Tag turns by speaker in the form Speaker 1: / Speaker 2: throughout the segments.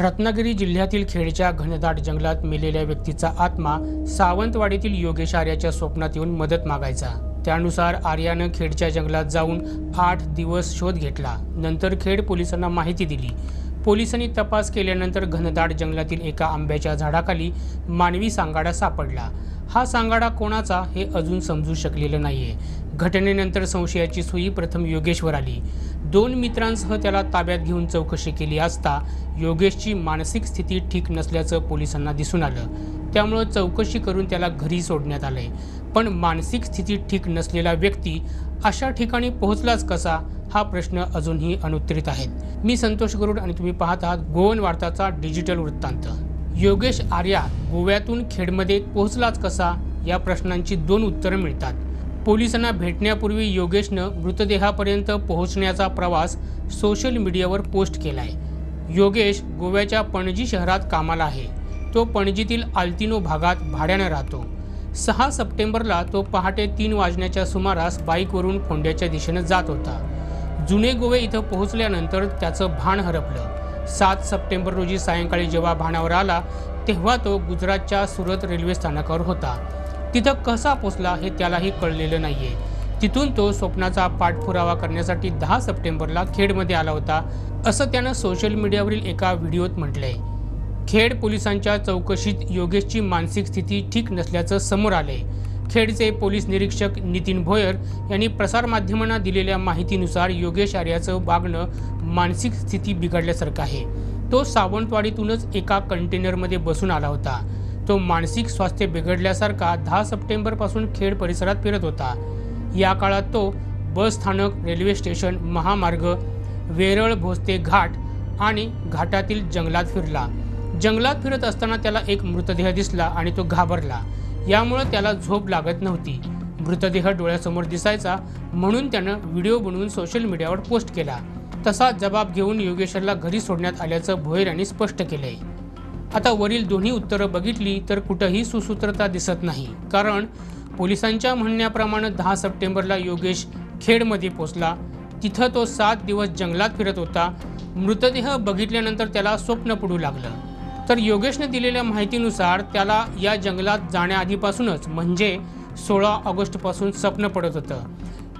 Speaker 1: रत्नागिरी जिल्ह्यातील खेडच्या घनदाट जंगलात मेलेल्या व्यक्तीचा आत्मा सावंतवाडीतील योगेश आर्याच्या स्वप्नात येऊन मदत मागायचा. त्यानुसार आर्यानं खेडच्या जंगलात जाऊन आठ दिवस शोध घेतला. नंतर खेड पोलिसांना माहिती दिली. पोलिसांनी तपास केल्यानंतर घनदाट जंगलातील एका आंब्याच्या झाडाखाली मानवी सांगाडा सापडला. हा सांगाडा कोणाचा हे अजून समजू शकलेलं नाहीये. घटनेनंतर संशयाची सुई प्रथम योगेशवर आली. दोन मित्रांसह त्याला ताब्यात घेऊन चौकशी केली असता योगेशची मानसिक स्थिती ठीक नसल्याचं पोलिसांना दिसून आलं. त्यामुळं चौकशी करून त्याला घरी सोडण्यात आलंय. पण मानसिक स्थिती ठीक नसलेला व्यक्ती अशा ठिकाणी पोहोचलाच कसा? हा प्रश्न अजूनही अनुत्तरित आहेत. मी संतोष गरुड आणि तुम्ही पाहत आहात गोवन वार्ताचा डिजिटल वृत्तांत. योगेश आर्या गोव्यातून खेडमध्ये पोहोचलाच कसा? या प्रश्नांची दोन उत्तरं मिळतात. पोलिसांना भेटण्यापूर्वी योगेशनं मृतदेहापर्यंत पोहोचण्याचा प्रवास सोशल मीडियावर पोस्ट केलाय. योगेश गोव्याच्या पणजी शहरात कामाला आहे. तो पणजीतील आल्तिनो भागात भाड्यानं राहतो. सहा सप्टेंबरला तो पहाटे तीन वाजण्याच्या सुमारास बाईकवरून फोंड्याच्या दिशेनं जात होता. जुने गोवे इथं पोहोचल्यानंतर त्याचं भान हरपलं. सात सप्टेंबर रोजी सायंकाळी जेव्हा भाणावर आला तेव्हा तो गुजरातच्या सुरत रेल्वे स्थानकावर होता. तिथं कसा पोचला हे त्यालाही कळलेलं नाहीये. तिथून तो स्वप्नाचा पाठपुरावा करण्यासाठी दहा सप्टेंबरला खेडमध्ये आला होता असं त्यानं सोशल मीडियावरील एका व्हिडिओत म्हटलंय. खेड पोलिसांच्या चौकशीत योगेशची मानसिक स्थिती ठीक नसल्याचं समोर आलंय. खेडचे पोलीस निरीक्षक नितीन भोयर यांनी प्रसारमाध्यमांना दिलेल्या माहितीनुसार योगेश आर्याचं वागणं मानसिक स्थिती बिघडल्यासारखं आहे. तो सावंतवाडीतूनच एका कंटेनरमध्ये बसून आला होता. तो मानसिक स्वास्थ्य बिघडल्यासारखा दहा सप्टेंबरपासून खेड परिसरात फिरत होता. या काळात तो बस स्थानक रेल्वे स्टेशन महामार्ग वेरळ भोसते घाट आणि घाटातील जंगलात फिरला. जंगलात फिरत असताना त्याला एक मृतदेह दिसला आणि तो घाबरला. यामुळं त्याला झोप लागत नव्हती. मृतदेह डोळ्यासमोर दिसायचा म्हणून त्यानं व्हिडिओ बनवून सोशल मीडियावर पोस्ट केला. तसा जबाब घेऊन योगेश्वरला घरी सोडण्यात आल्याचं भोयर यांनी स्पष्ट केलंय. आता वरील दोन्ही उत्तरं बघितली तर कुठंही सुसूत्रता दिसत नाही. कारण पोलिसांच्या म्हणण्याप्रमाणे दहा सप्टेंबरला योगेश खेडमध्ये पोचला तिथं तो सात दिवस जंगलात फिरत होता. मृतदेह बघितल्यानंतर त्याला स्वप्न पडू लागलं. तर योगेशने दिलेल्या माहितीनुसार त्याला या जंगलात जाण्याआधीपासूनच म्हणजे सोळा ऑगस्टपासून स्वप्न पडत होतं.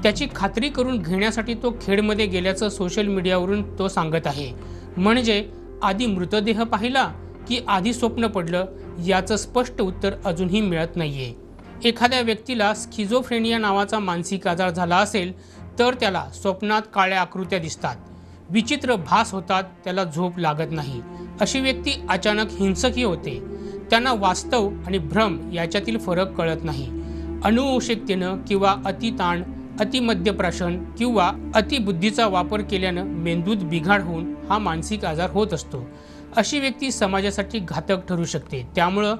Speaker 1: त्याची खात्री करून घेण्यासाठी तो खेडमध्ये गेल्याचं सोशल मीडियावरून तो सांगत आहे. म्हणजे आधी मृतदेह पाहिला की आधी स्वप्न पडलं याचं स्पष्ट उत्तर अजूनही मिळत नाही आहे एखाद्या व्यक्तीला स्किझोफ्रेनिया नावाचा मानसिक आजार झाला असेल तर त्याला स्वप्नात काळ्या आकृत्या दिसतात. विचित्र भास होतात त्याला झोप लागत नाही. अशी व्यक्ती अचानक हिंसकही होते. त्यांना वास्तव आणि भ्रम याच्यातील फरक कळत नाही. अनुवंशिकतेनं किंवा अतिताण अतिमद्यप्राशन किंवा अतिबुद्धीचा वापर केल्यानं मेंदूत बिघाड होऊन हा मानसिक आजार होत असतो. अशी व्यक्ती समाजासाठी घातक ठरू शकते. त्यामुळं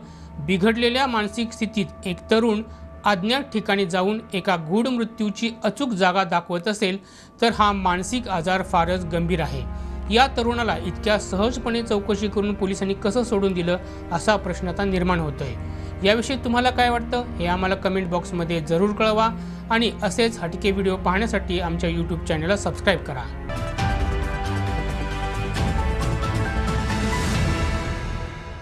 Speaker 1: बिघडलेल्या मानसिक स्थितीत एक तरुण अज्ञात ठिकाणी जाऊन एका गूढ मृत्यूची अचूक जागा दाखवत असेल तर हा मानसिक आजार फारच गंभीर आहे. या तरुणाला इतक्या सहजपणे चौकशी करून पोलिसांनी कसं सोडून दिलं असा प्रश्न आता निर्माण होतोय. याविषयी तुम्हाला काय वाटतं हे आम्हाला कमेंट बॉक्समध्ये जरूर कळवा आणि असेच हटके व्हिडिओ पाहण्यासाठी आमच्या यूट्यूब चॅनलला सबस्क्राईब करा.